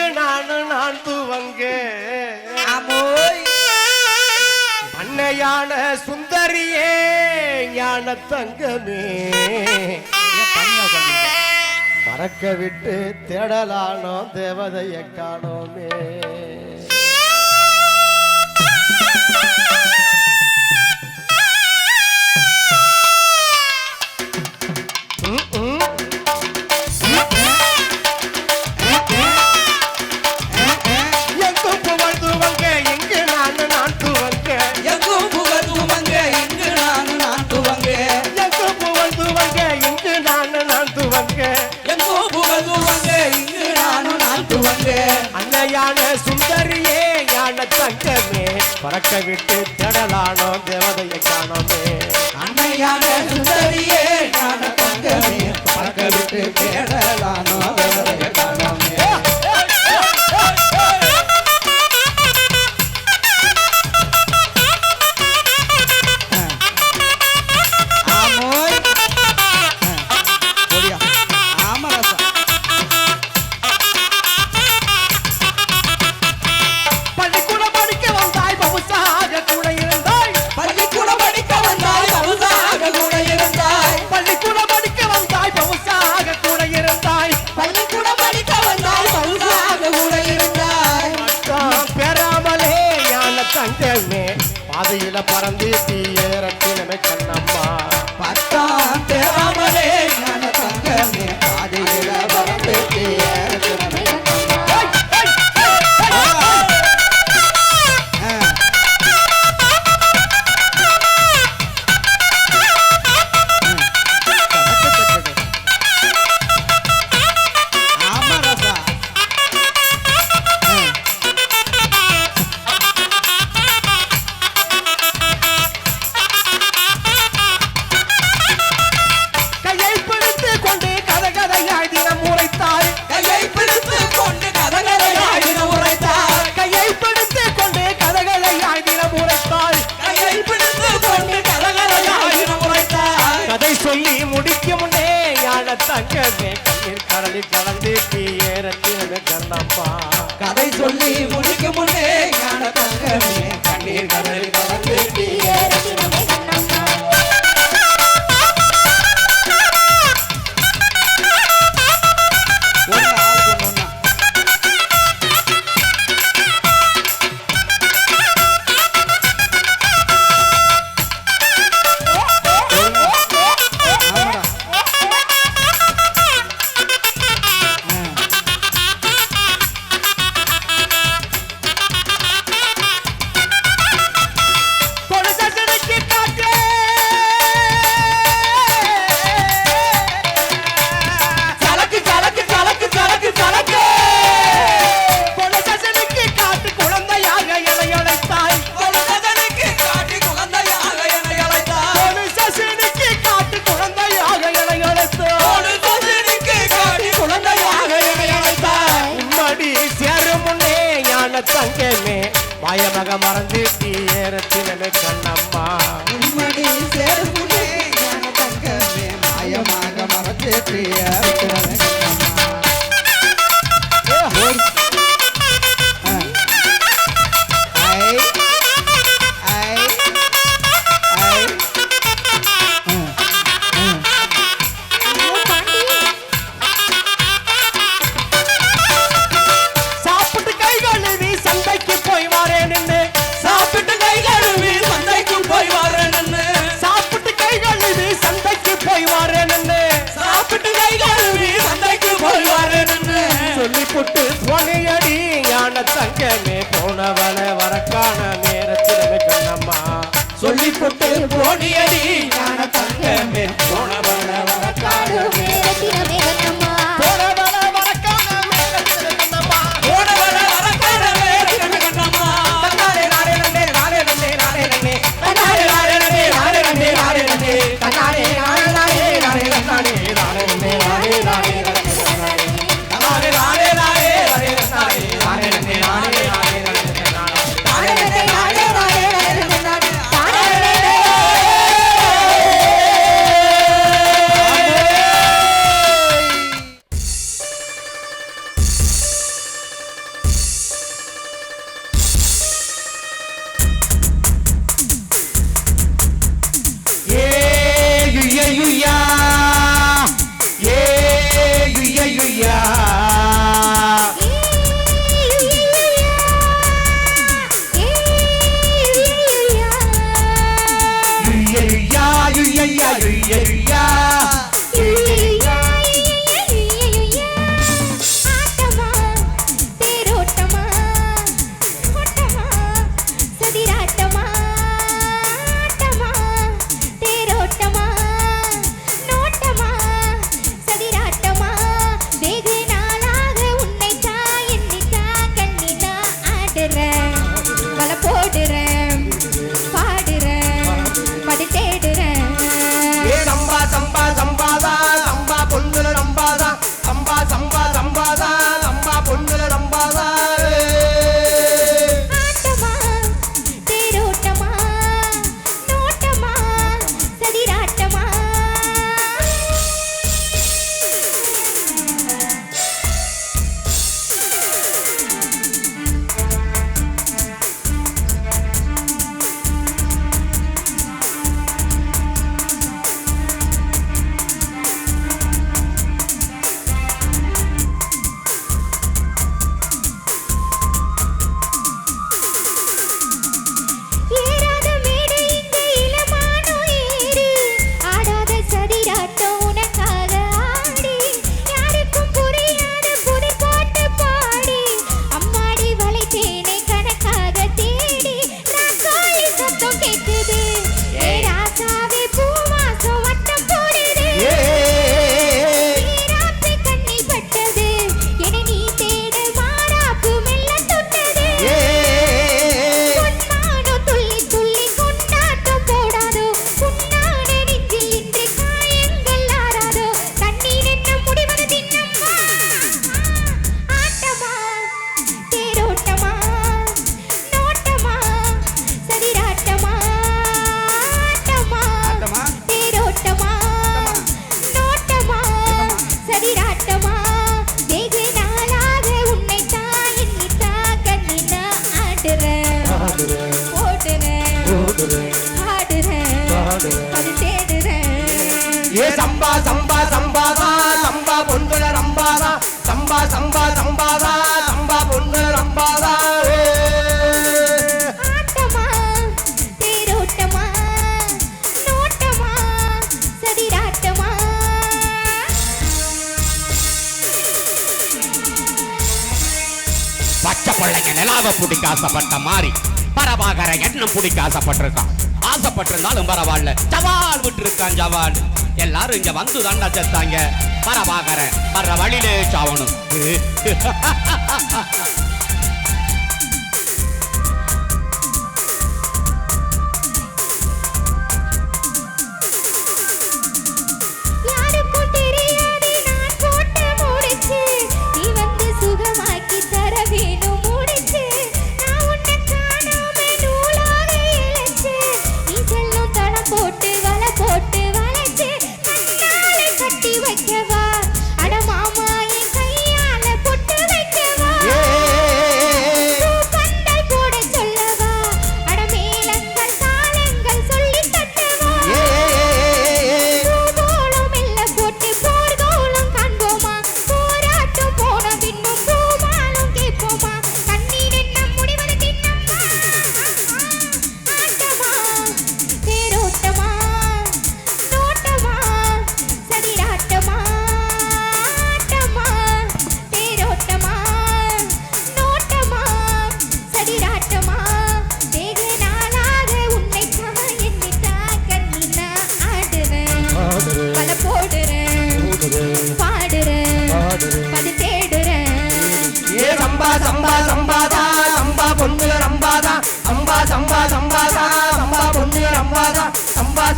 துவங்கு நானும் நான் துவங்கு. பண்ணையான சுந்தரியே ஞான தங்கமே மறக்க விட்டு தேடலானோ தேவதையை காணோமே. பறக்க விட்டு தேடலானோ தேவதையை காணோமே. அன்னையான சுந்தரியே ஞான விட்டு தேடலானோ தேவதையை காணோமே. பாதையில பறந்து தீயரத்தில் கண்ணம்மா. பத்தாம் தேவாமலே கண்டி முடிக்கும் முன்னே ஞான தங்கமே. கண்ணீர் கடல் கலந்து தங்கமே மாயமக மறந்து தீயரத்தினு கண்ணம்மா. yeah, yeah. ஏ சம்பா சம்பா சம்பாதா சம்பா பொன்கள ரம்பாதா சம்பா சம்பா சம்பாதா சம்பா பொன்கள ரம்பாதா பச்சை பிள்ளைங்க நிலாவை பிடிக்க ஆசைப்பட்ட மாதிரி. பரவாகர எண்ணம் பிடிக்க ஆசைப்பட்டிருக்கான். ஆசைப்பட்டிருந்தாலும் பரவாயில்ல. ஜவால் விட்டு இருக்கான் ஜவால். எல்லாரும் இங்க வந்து தாண்டா செத்தாங்க. பரவாகர வர்ற வழியிலே சாவணும்.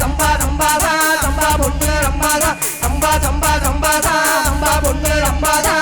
சம்பா சம்பாதா சம்பா பொண்ணு ரம்பாதா சம்பா சம்பா சம்பாதா சம்பா பொண்ணு ரம்பாதா